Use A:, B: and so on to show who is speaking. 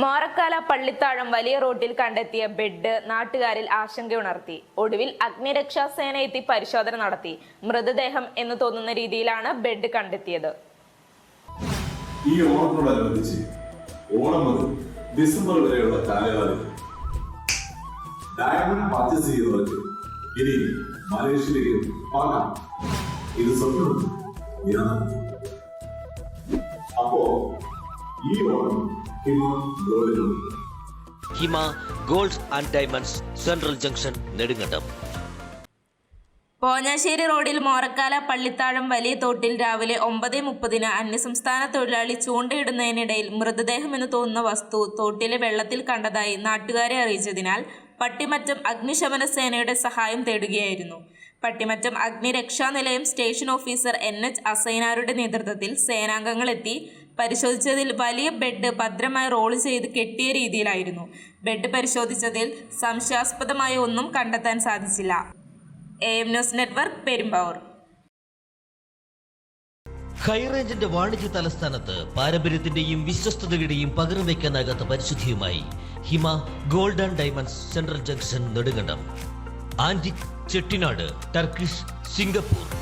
A: മോറക്കാല പള്ളിത്താഴം വലിയ റോഡിൽ കണ്ടെത്തിയ ബെഡ് നാട്ടുകാരിൽ ആശങ്കയുണർത്തി. ഒടുവിൽ അഗ്നിരക്ഷാസേന എത്തി പരിശോധന നടത്തി. മൃതദേഹം എന്ന് തോന്നുന്ന രീതിയിലാണ് ബെഡ് കണ്ടെത്തിയത്.
B: ഈ ഓണത്തോടനുബന്ധിച്ച് ഓണം മുതൽ ഡിസംബർ വരെയുള്ള കാലയളവിൽ ഡയമണ്ട് പർച്ചേസ് ചെയ്യുന്നവർക്ക് ഇനി മലേഷ്യയിലേക്ക് പോകാം. ഇത് സ്വപ്നം. അപ്പോ
C: Hima gold and diamonds central junction Nedumkandam.
A: Ponjassery റോഡിൽ മോറക്കാല പള്ളിത്താഴം വലിയ തോട്ടിൽ രാവിലെ ഒമ്പത് മുപ്പതിന് അന്യസംസ്ഥാന തൊഴിലാളി ചൂണ്ടയിടുന്നതിനിടയിൽ മൃതദേഹമെന്ന് തോന്നുന്ന വസ്തു തോട്ടിലെ വെള്ളത്തിൽ കണ്ടതായി നാട്ടുകാരെ അറിയിച്ചതിനാൽ പട്ടിമറ്റം അഗ്നിശമന സേനയുടെ സഹായം തേടുകയായിരുന്നു. പട്ടിമറ്റം അഗ്നിരക്ഷാ നിലയം സ്റ്റേഷൻ ഓഫീസർ എൻ എച്ച് അസൈനാരുടെ നേതൃത്വത്തിൽ സേനാംഗങ്ങൾ എത്തി പരിശോധിച്ചതിൽ വലിയ ബെഡ് ഭദ്രമായി റോൾ ചെയ്ത് കെട്ടിയ രീതിയിലായിരുന്നു. ബെഡ് പരിശോധിച്ചതിൽ സംശയാസ്പദമായ ഒന്നും കണ്ടെത്താൻ സാധിച്ചില്ല. A M news network Perumbavoor.
C: ഹൈറേഞ്ചിന്റെ വാണിജ്യ തലസ്ഥാനത്ത് പാരമ്പര്യത്തിന്റെയും വിശ്വസ്തതയുടെയും പകരം വയ്ക്കാനാകാത്ത പരിശുദ്ധിയുമായി Hima gold and diamonds central junction Nedumkandam. Antique Chettinad Turkish Singapore.